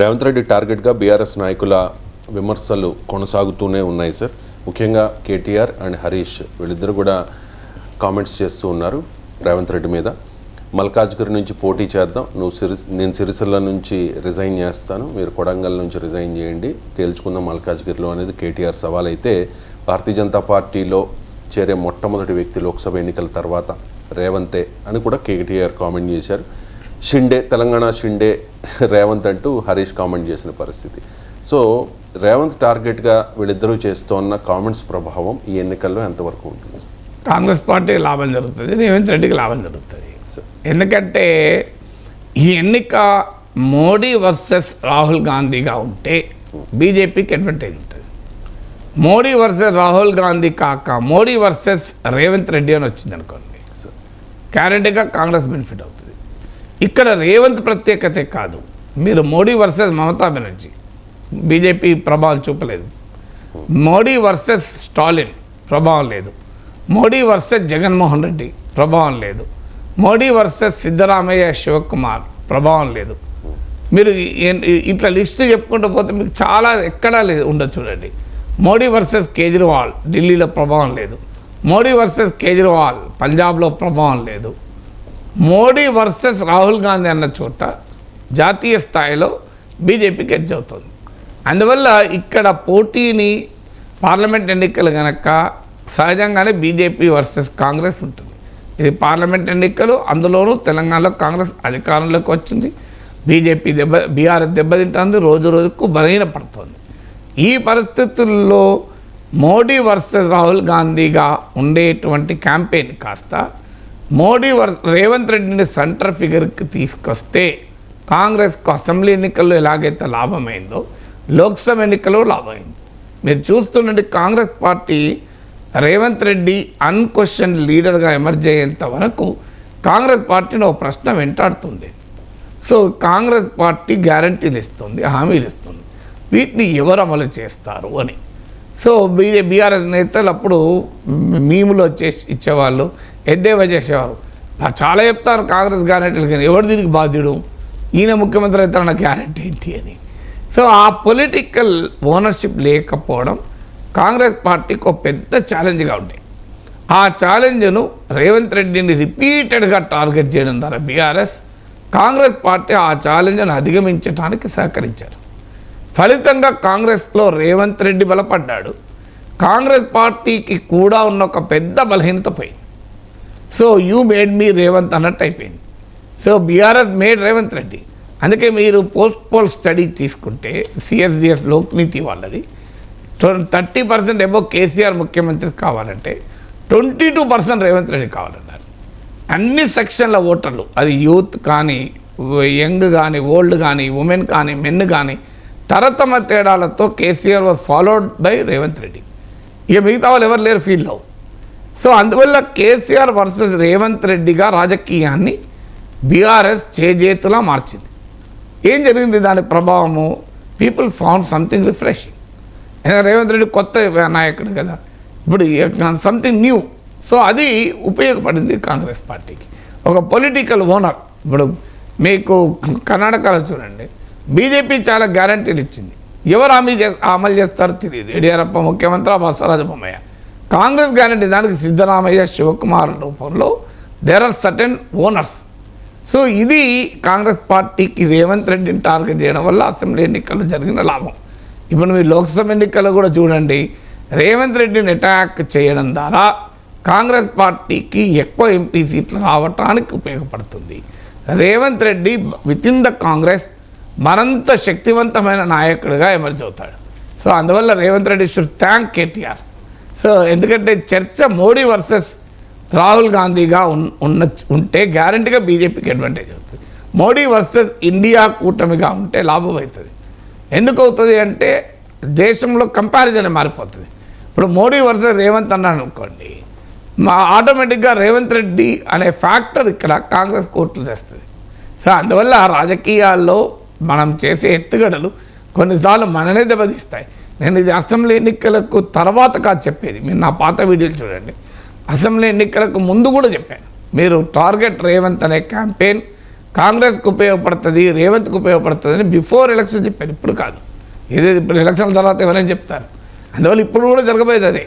రేవంత్ రెడ్డి టార్గెట్గా బీఆర్ఎస్ నాయకుల విమర్శలు కొనసాగుతూనే ఉన్నాయి సార్. ముఖ్యంగా కేటీఆర్ అండ్ హరీష్ వీళ్ళిద్దరు కూడా కామెంట్స్ చేస్తూ ఉన్నారు రేవంత్ రెడ్డి మీద. మల్కాజ్గిరి నుంచి పోటీ చేద్దాం. నువ్వు సిరిస్ నేను సిరిసిల్ల నుంచి రిజైన్ చేస్తాను. మీరు కొడంగల్ నుంచి రిజైన్ చేయండి. తేల్చుకుందాం మల్కాజ్గిరిలో అనేది కేటీఆర్ సవాల్ అయితే. భారతీయ జనతా పార్టీలో చేరే మొట్టమొదటి వ్యక్తి లోక్సభ ఎన్నికల తర్వాత రేవంతే అని కూడా కేటీఆర్ కామెంట్ చేశారు. షిండే తెలంగాణ షిండే రేవంత్ అంటూ హరీష్ కామెంట్ చేసిన పరిస్థితి. సో రేవంత్ టార్గెట్గా వీళ్ళిద్దరూ చేస్తున్న కామెంట్స్ ప్రభావం ఈ ఎన్నికల్లో ఎంతవరకు ఉంటుంది? సార్? కాంగ్రెస్ పార్టీకి లాభం జరుగుతుంది రేవంత్ రెడ్డికి లాభం జరుగుతుంది. ఎందుకంటే ఈ ఎన్నిక మోడీ వర్సెస్ రాహుల్ గాంధీగా ఉంటే బీజేపీకి అడ్వాంటేజ్ ఉంటుంది. మోడీ వర్సెస్ రాహుల్ గాంధీ కాక మోడీ వర్సెస్ రేవంత్ రెడ్డి అని వచ్చింది అనుకోండి సార్ గ్యారంటీగా కాంగ్రెస్ బెనిఫిట్ అవుతుంది. ఇక్కడ రేవంత్ ప్రత్యేకతే కాదు. మీరు మోడీ వర్సెస్ మమతా బెనర్జీ. బీజేపీ ప్రభావం చూపలేదు. మోడీ వర్సెస్ స్టాలిన్ ప్రభావం లేదు. మోడీ వర్సెస్ జగన్మోహన్ రెడ్డి ప్రభావం లేదు. మోడీ వర్సెస్ సిద్ధరామయ్య శివకుమార్ ప్రభావం లేదు. మీరు ఏ- ఇట్లా లిస్ట్ చెప్పుకుంటూ పోతే మీకు చాలా ఎక్కడా లేదు ఉండదు చూడండి. మోడీ వర్సెస్ కేజ్రీవాల్ ఢిల్లీలో ప్రభావం లేదు. మోడీ వర్సెస్ కేజ్రీవాల్ పంజాబ్లో ప్రభావం లేదు. మోడీ వర్సెస్ రాహుల్ గాంధీ అన్న చోట జాతీయ స్థాయిలో బీజేపీ గెడ్జ్ అవుతుంది. అందువల్ల ఇక్కడ పోటీని పార్లమెంట్ ఎన్నికలు కనుక సహజంగానే బీజేపీ వర్సెస్ కాంగ్రెస్ ఉంటుంది. ఇది పార్లమెంట్ ఎన్నికలు అందులోనూ తెలంగాణలో కాంగ్రెస్ అధికారంలోకి వచ్చింది. బీజేపీ దెబ్బ బీఆర్ఎస్ దెబ్బతింటుంది రోజు రోజుకు బలహీన పడుతుంది ఈ పరిస్థితుల్లో మోడీ వర్సెస్ రాహుల్ గాంధీగా ఉండేటువంటి క్యాంపెయిన్ కాస్త మోడీ వర్ రేవంత్ రెడ్డిని సెంటర్ ఫిగర్కి తీసుకొస్తే కాంగ్రెస్కు అసెంబ్లీ ఎన్నికల్లో ఎలాగైతే లాభమైందో లోక్సభ ఎన్నికల్లో లాభమైంది. మీరు చూస్తున్నది కాంగ్రెస్ పార్టీ రేవంత్ రెడ్డి అన్క్వశ్చన్ లీడర్గా ఎమర్జ్ అయ్యేంత వరకు కాంగ్రెస్ పార్టీని ఒక ప్రశ్న వెంటాడుతుంది. సో కాంగ్రెస్ పార్టీ గ్యారంటీలు ఇస్తుంది హామీలు ఇస్తుంది. వీటిని ఎవరు అమలు చేస్తారు అని. సో బీజే బీఆర్ఎస్ నేతలు అప్పుడు మీములు వచ్చేసి ఇచ్చేవాళ్ళు ఎద్దేవా చేసేవారు నాకు చాలా చెప్తారు కాంగ్రెస్ గ్యారెంటీలు కానీ ఎవరు దీనికి బాధ్యుడు? ఈయన ముఖ్యమంత్రి అవుతారన్న గ్యారెంటీ ఏంటి అని. సో ఆ పొలిటికల్ ఓనర్షిప్ లేకపోవడం కాంగ్రెస్ పార్టీకి ఒక పెద్ద ఛాలెంజ్గా ఉండే ఆ ఛాలెంజ్ను రేవంత్ రెడ్డిని రిపీటెడ్గా టార్గెట్ చేయడం ద్వారా బీఆర్ఎస్ కాంగ్రెస్ పార్టీ ఆ ఛాలెంజ్ను అధిగమించడానికి సహకరించారు. ఫలితంగా కాంగ్రెస్లో రేవంత్ రెడ్డి బలపడ్డాడు. కాంగ్రెస్ పార్టీకి కూడా ఉన్న ఒక పెద్ద బలహీనత పోయింది. So you made me Revanth అన్నట్టు అయిపోయింది. So BRS made Revanth Reddy. అందుకే మీరు పోస్ట్ పోల్ స్టడీ తీసుకుంటే సిఎస్డిఎస్ లోక్నీతి వాళ్ళది. థర్టీ పర్సెంట్ ఎబో కేసీఆర్ ముఖ్యమంత్రి కావాలంటే twenty two percent Revanth Reddy కావాలన్నారు. అన్ని సెక్షన్ల ఓటర్లు అది యూత్ కానీ యంగ్ కానీ ఓల్డ్ కానీ ఉమెన్ కానీ మెన్ కానీ తరతమ తేడాలతో KCR was followed by Revanth Reddy. ఇక మిగతా వాళ్ళు ఎవరు లేరు ఫీల్డ్లో. సో అందువల్ల కేసీఆర్ వర్సెస్ రేవంత్ రెడ్డిగా రాజకీయాన్ని బీఆర్ఎస్ చేజేతులా మార్చింది. ఏం జరిగింది దాని ప్రభావము? People found something refreshing Revanth Reddy కొత్త నాయకుడు కదా. ఇప్పుడు సంథింగ్ న్యూ సో అది ఉపయోగపడింది కాంగ్రెస్ పార్టీకి. ఒక పొలిటికల్ ఓనర్ ఇప్పుడు మీకు కర్ణాటకలో చూడండి. బీజేపీ చాలా గ్యారంటీలు ఇచ్చింది. ఎవరు హామీ అమలు చేస్తారో తెలియదు యడియూరప్ప ముఖ్యమంత్రి బసవరాజ బొమ్మయ్య. కాంగ్రెస్ గ్యారంటీ దానికి సిద్ధరామయ్య శివకుమార్ రూపంలో there are certain owners so ఇది కాంగ్రెస్ పార్టీకి రేవంత్ రెడ్డిని టార్గెట్ చేయడం వల్ల అసెంబ్లీ ఎన్నికల్లో జరిగిన లాభం. ఇప్పుడు మీరు లోక్సభ ఎన్నికల్లో కూడా చూడండి రేవంత్ రెడ్డిని అటాక్ చేయడం ద్వారా కాంగ్రెస్ పార్టీకి ఎక్కువ ఎంపీ సీట్లు రావటానికి ఉపయోగపడుతుంది. Revanth Reddy with in the Congress మరింత శక్తివంతమైన నాయకుడిగా ఎమర్జ్ అవుతాడు. సో అందువల్ల Revanth Reddy should thank KTR ఎందుకంటే చర్చ మోడీ వర్సెస్ రాహుల్ గాంధీగా ఉన్- ఉన్న ఉంటే గ్యారంటీగా బీజేపీకి అడ్వాంటేజ్ అవుతుంది. మోడీ వర్సెస్ ఇండియా కూటమిగా ఉంటే లాభం అవుతుంది. ఎందుకు అవుతుంది అంటే దేశంలో కంపారిజన్ మారిపోతుంది. ఇప్పుడు మోడీ వర్సెస్ రేవంత్ అన్నాను అనుకోండి మా ఆటోమేటిక్గా రేవంత్ రెడ్డి అనే ఫ్యాక్టర్ ఇక్కడ కాంగ్రెస్ కోర్టులు తెస్తుంది. సో అందువల్ల రాజకీయాల్లో మనం చేసే ఎత్తుగడలు కొన్నిసార్లు మననే దెబ్బతీస్తాయి. నేను ఇది అసెంబ్లీ ఎన్నికలకు తర్వాత కాదు చెప్పేది. మీరు నా పాత వీడియోలు చూడండి. అసెంబ్లీ ఎన్నికలకు ముందు కూడా చెప్పాను. మీరు టార్గెట్ రేవంత్ అనే క్యాంపెయిన్ కాంగ్రెస్కి ఉపయోగపడుతుంది రేవంత్కి ఉపయోగపడుతుంది అని బిఫోర్ ఎలక్షన్ చెప్పారు ఇప్పుడు కాదు. ఏదైతే ఇప్పుడు ఎలక్షన్ తర్వాత ఎవరైనా చెప్తారు. అందువల్ల ఇప్పుడు కూడా జరగబోయేది అదే.